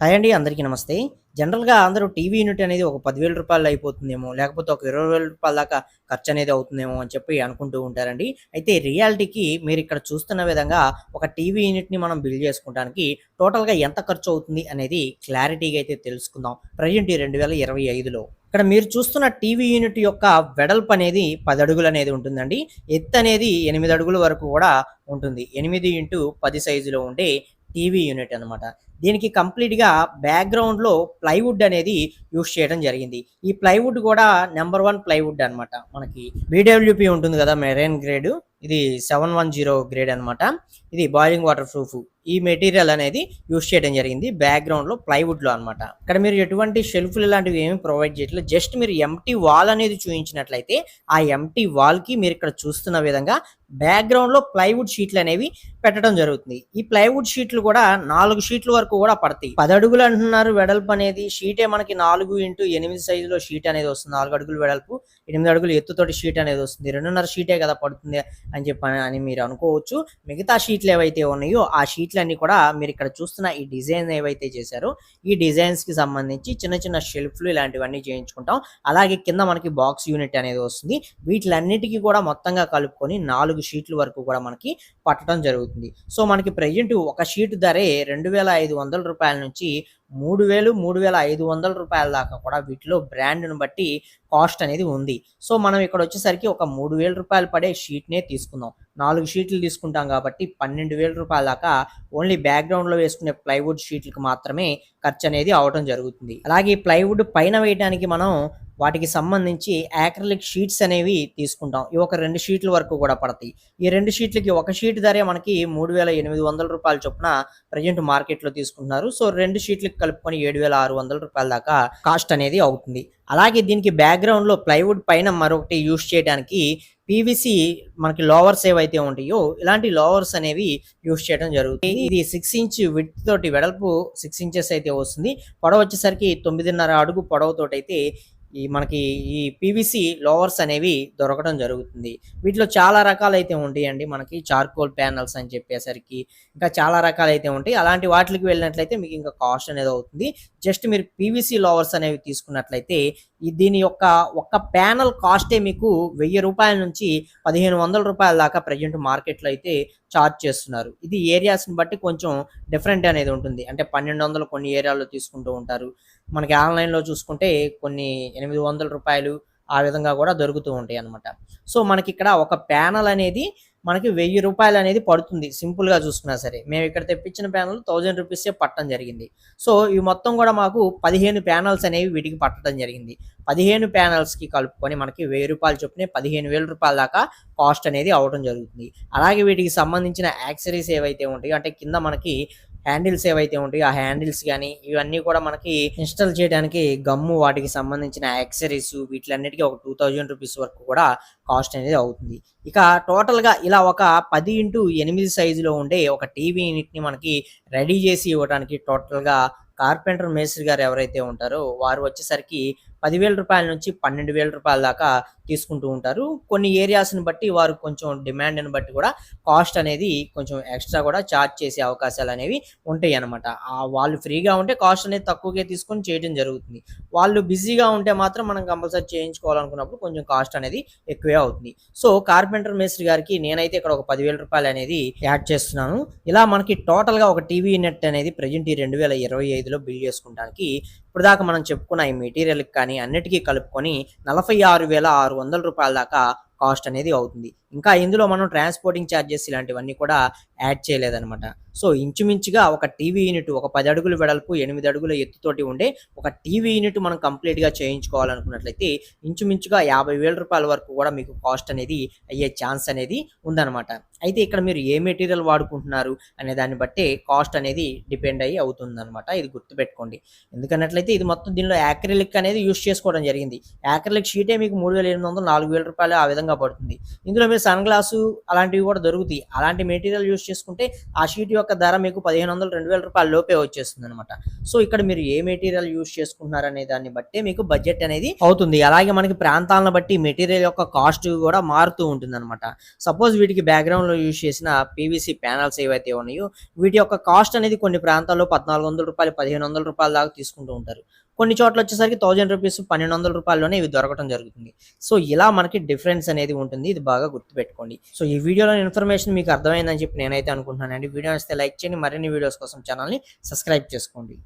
Hi అండి అందరికీ నమస్తే. జనరల్గా అందరూ టీవీ యూనిట్ అనేది ఒక పదివేల రూపాయలు అయిపోతుందేమో లేకపోతే ఒక ఇరవై వేల రూపాయల దాకా ఖర్చు అనేది అవుతుందేమో అని చెప్పి అనుకుంటూ ఉంటారండి. అయితే రియాలిటీకి మీరు ఇక్కడ చూస్తున్న విధంగా ఒక టీవీ యూనిట్ని మనం బిల్డ్ చేసుకోవడానికి టోటల్గా ఎంత ఖర్చు అవుతుంది అనేది క్లారిటీగా అయితే తెలుసుకుందాం. ప్రజెంట్ ఈ రెండు వేల ఇరవై ఐదులో. ఇక్కడ మీరు చూస్తున్న టీవీ యూనిట్ యొక్క వెడల్పు అనేది పది అడుగులు అనేది ఉంటుందండి. ఎత్తు అనేది ఎనిమిది అడుగుల వరకు కూడా ఉంటుంది. ఎనిమిది ఇంటూ పది సైజులో ఉండే టీవీ యూనిట్ అనమాట దీనికి కంప్లీట్గా బ్యాక్గ్రౌండ్లో ప్లైవుడ్ అనేది యూస్ చేయడం జరిగింది. ఈ ప్లైవుడ్ కూడా నెంబర్ వన్ ప్లైవుడ్ అనమాట మనకి బీడబ్ల్యూపీ ఉంటుంది కదా మెరైన్ గ్రేడ్ ఇది సెవెన్ వన్ జీరో గ్రేడ్ అనమాట ఇది బాయిలింగ్ వాటర్ ప్రూఫ్ ఈ మెటీరియల్ అనేది యూస్ చేయడం జరిగింది బ్యాక్గ్రౌండ్లో ప్లైవుడ్లో ప్లైవుడ్లో అనమాట ఇక్కడ మీరు ఎటువంటి షెల్ఫ్లు ఇలాంటివి ఏమి ప్రొవైడ్ చేయట్లేదు. జస్ట్ మీరు ఎంటీ వాల్ అనేది చూపించినట్లయితే ఆ ఎంటీ వాల్కి మీరు ఇక్కడ చూస్తున్న విధంగా బ్యాక్గ్రౌండ్లో ప్లైవుడ్ షీట్లు అనేవి పెట్టడం జరుగుతుంది. ఈ ప్లైవుడ్ షీట్లు కూడా నాలుగు షీట్ల వరకు కూడా పడతాయి. పది అడుగులు అంటున్నారు వెడల్పు అనేది. షీటే మనకి నాలుగు ఇంటూ ఎనిమిది సైజులో షీట్ అనేది వస్తుంది. నాలుగు అడుగులు వెడల్పు ఎనిమిది అడుగులు ఎత్తుతోటి షీట్ అనేది వస్తుంది. రెండున్నర షీటే కదా పడుతుంది అని చెప్పి అని మీరు అనుకోవచ్చు. మిగతా షీట్లు ఏవైతే ఉన్నాయో ఆ షీట్లన్నీ అన్ని కూడా మీరు ఇక్కడ చూస్తున్న ఈ డిజైన్ ఏవైతే చేశారో ఈ డిజైన్స్కి సంబంధించి చిన్న చిన్న షెల్ఫ్లు ఇలాంటివన్నీ చేయించుకుంటాం. అలాగే కింద మనకి బాక్స్ యూనిట్ అనేది వస్తుంది. వీటిలన్నిటికీ కూడా మొత్తంగా కలుపుకొని నాలుగు షీట్ల వరకు కూడా మనకి పట్టడం జరుగుతుంది. సో మనకి ప్రజెంట్ ఒక షీట్ ధరే రెండు వేల ఐదు వందల రూపాయల నుంచి మూడు వేలు మూడు వేల ఐదు వందల రూపాయల దాకా కూడా వీటిలో బ్రాండ్ను బట్టి కాస్ట్ అనేది ఉంది. సో మనం ఇక్కడ వచ్చేసరికి ఒక మూడు వేల రూపాయలు పడే షీట్నే తీసుకుందాం. నాలుగు షీట్లు తీసుకుంటాం కాబట్టి పన్నెండు వేల రూపాయల దాకా ఓన్లీ బ్యాక్గ్రౌండ్లో వేసుకునే ప్లైవుడ్ షీట్లకు మాత్రమే ఖర్చు అనేది అవడం జరుగుతుంది. అలాగే ప్లైవుడ్ పైన వేయడానికి మనం వాటికి సంబంధించి యాక్రలిక్ షీట్స్ అనేవి తీసుకుంటాం. ఇవి ఒక రెండు షీట్ల వరకు కూడా పడతాయి. ఈ రెండు షీట్లకి ఒక షీట్ ధరే మనకి మూడు వేల ఎనిమిది వందల రూపాయల చొప్పున ప్రజెంట్ మార్కెట్లో తీసుకుంటున్నారు. సో రెండు షీట్లకి కలుపుకొని ఏడు వేల ఆరు వందల రూపాయల దాకా కాస్ట్ అనేది అవుతుంది. అలాగే దీనికి బ్యాక్గ్రౌండ్లో ప్లైవుడ్ పైన మరొకటి యూస్ చేయడానికి పీవీసీ మనకి లోవర్స్ ఏవైతే ఉంటాయో ఇలాంటి లోవర్స్ అనేవి యూస్ చేయడం జరుగుతుంది. ఇది సిక్స్ ఇంచ్ విత్ తోటి వెడల్పు సిక్స్ ఇంచెస్ అయితే వస్తుంది. పొడవ వచ్చేసరికి తొమ్మిదిన్నర అడుగు పొడవుతోటి అయితే ఈ మనకి ఈ పీవీసీ లోవర్స్ అనేవి దొరకడం జరుగుతుంది. వీటిలో చాలా రకాలైతే ఉంటాయండి మనకి చార్కోల్ ప్యానల్స్ అని చెప్పేసరికి ఇంకా చాలా రకాలైతే ఉంటాయి. అలాంటి వాటికి వెళ్ళినట్లయితే మీకు ఇంకా కాస్ట్ అనేది అవుతుంది. జస్ట్ మీరు పీవీసీ లోవర్స్ అనేవి తీసుకున్నట్లయితే ఈ దీని యొక్క ఒక్క ప్యానల్ కాస్టే మీకు వెయ్యి రూపాయల నుంచి పదిహేను వందల రూపాయల దాకా ప్రజెంట్ మార్కెట్లో అయితే చార్జ్ చేస్తున్నారు. ఇది ఏరియాస్ని బట్టి కొంచెం డిఫరెంట్ అనేది ఉంటుంది. అంటే పన్నెండు వందలు కొన్ని ఏరియాల్లో తీసుకుంటూ ఉంటారు. మనకి ఆన్లైన్లో చూసుకుంటే కొన్ని ఎనిమిది వందల రూపాయలు ఆ విధంగా కూడా దొరుకుతూ ఉంటాయి అన్నమాట. సో మనకి ఇక్కడ ఒక ప్యానల్ అనేది మనకి వెయ్యి రూపాయలు అనేది పడుతుంది. సింపుల్గా చూసుకున్నా సరే. మేము ఇక్కడ తెప్పించిన ప్యానల్ థౌజండ్ రూపీసే పట్టడం జరిగింది. సో ఇవి మొత్తం కూడా మాకు పదిహేను ప్యానల్స్ అనేవి వీటికి పట్టడం జరిగింది. పదిహేను ప్యానల్స్కి కలుపుకొని మనకి వెయ్యి రూపాయలు చొప్పున పదిహేను వేల రూపాయల దాకా కాస్ట్ అనేది అవడం జరుగుతుంది. అలాగే వీటికి సంబంధించిన యాక్సరీస్ ఏవైతే ఉంటాయో అంటే కింద మనకి హ్యాండిల్స్ ఏవైతే ఉంటాయో ఆ హ్యాండిల్స్ కానీ ఇవన్నీ కూడా మనకి ఇన్స్టాల్ చేయడానికి గమ్ము వాటికి సంబంధించిన యాక్సరీస్ వీటిలన్నిటికీ ఒక టూ థౌజండ్ రూపీస్ వరకు కూడా కాస్ట్ అనేది అవుతుంది. ఇక టోటల్గా ఇలా ఒక పది ఇంటూ ఎనిమిది సైజులో ఉండే ఒక టీవీ యూనిట్ని మనకి రెడీ చేసి ఇవ్వడానికి టోటల్గా కార్పెంటర్ మేస్త్రి గారు ఎవరైతే ఉంటారో వారు వచ్చేసరికి పదివేల రూపాయల నుంచి పన్నెండు వేల రూపాయల దాకా తీసుకుంటూ ఉంటారు. కొన్ని ఏరియాస్ని బట్టి వారు కొంచెం డిమాండ్ని బట్టి కూడా కాస్ట్ అనేది కొంచెం ఎక్స్ట్రా కూడా ఛార్జ్ చేసే అవకాశాలు అనేవి ఉంటాయి అనమాట వాళ్ళు ఫ్రీగా ఉంటే కాస్ట్ అనేది తక్కువగా తీసుకొని చేయడం జరుగుతుంది. వాళ్ళు బిజీగా ఉంటే మాత్రం మనం కంపల్సరీ చేయించుకోవాలనుకున్నప్పుడు కొంచెం కాస్ట్ అనేది ఎక్కువే అవుతుంది. సో కార్పెంటర్ మేస్త్రి గారికి నేనైతే ఇక్కడ ఒక పదివేల రూపాయలు అనేది యాడ్ చేస్తున్నాను. ఇలా మనకి టోటల్గా ఒక టీవీ నెట్ అనేది ప్రజెంట్ ఈ రెండు వేల ఇరవై ఐదులో బిల్ చేసుకోవడానికి ఇప్పుడు దాకా మనం చెప్పుకున్న ఈ మెటీరియల్కి కానీ అన్నిటికీ కలుపుకొని నలభై ఆరు వేల ఆరు వందల రూపాయల దాకా కాస్ట్ అనేది అవుతుంది. ఇంకా ఇందులో మనం ట్రాన్స్పోర్టింగ్ ఛార్జెస్ ఇలాంటివన్నీ కూడా యాడ్ చేయలేదన్నమాట. సో ఇంచుమించుగా ఒక టీవీ యూనిట్ ఒక పది అడుగుల వెడల్పు ఎనిమిది అడుగుల ఎత్తుతోటి ఉండే ఒక టీవీ యూనిట్ మనం కంప్లీట్గా చేయించుకోవాలనుకున్నట్లయితే ఇంచుమించుగా యాభై వేల రూపాయల వరకు కూడా మీకు కాస్ట్ అనేది అయ్యే ఛాన్స్ అనేది ఉందన్నమాట. అయితే ఇక్కడ మీరు ఏ మెటీరియల్ వాడుకుంటున్నారు అనే దాన్ని బట్టి కాస్ట్ అనేది డిపెండ్ అయ్యి అవుతుందన్నమాట. ఇది గుర్తుపెట్టుకోండి. ఎందుకన్నట్లయితే ఇది మొత్తం దీనిలో యాక్రిలిక్ అనేది యూస్ చేసుకోవడం జరిగింది. యాక్రిలిక్ షీటే మీకు మూడు వేల ఎనిమిది వందలు నాలుగు వేల రూపాయలు ఆ విధంగా పడుతుంది. ఇందులో మీరు సన్ గ్లాసు అలాంటివి కూడా దొరుకుతాయి. అలాంటి మెటీరియల్ యూస్ చేసుకుంటే ఆ షీట్ యొక్క ధర మీకు పదిహేను వందలు రెండు వేల రూపాయల లోపే వచ్చేస్తుంది అనమాట సో ఇక్కడ మీరు ఏ మెటీరియల్ యూస్ చేసుకుంటున్నారు అనే దాన్ని బట్టి మీకు బడ్జెట్ అనేది అవుతుంది. అలాగే మనకి ప్రాంతాలను బట్టి మెటీరియల్ యొక్క కాస్ట్ కూడా మారుతూ ఉంటుంది అనమాట సపోజ్ వీటికి బ్యాక్గ్రౌండ్లో యూస్ చేసిన పీవీసీ ప్యానల్స్ ఏవైతే ఉన్నాయో వీటి యొక్క కాస్ట్ అనేది కొన్ని ప్రాంతాల్లో పద్నాలుగు వందల రూపాయలు పదిహేను వందల రూపాయల దాకా తీసుకుంటూ ఉంటారు. కొన్ని చోట్ల వచ్చేసరికి థౌజండ్ రూపీస్ పన్నెండు వందల రూపాయల్లోనే ఇవి దొరకడం జరుగుతుంది. సో ఇలా మనకి డిఫరెన్స్ అనేది ఉంటుంది. ఇది బాగా గుర్తుపెట్టుకోండి. సో ఈ వీడియోలో ఇన్ఫర్మేషన్ మీకు అర్థమైందని చెప్పి నేనైతే అనుకుంటున్నానండి. వీడియో నచ్చితే లైక్ చేయండి. మరిన్ని వీడియోస్ కోసం ఛానల్ని సబ్స్క్రైబ్ చేసుకోండి.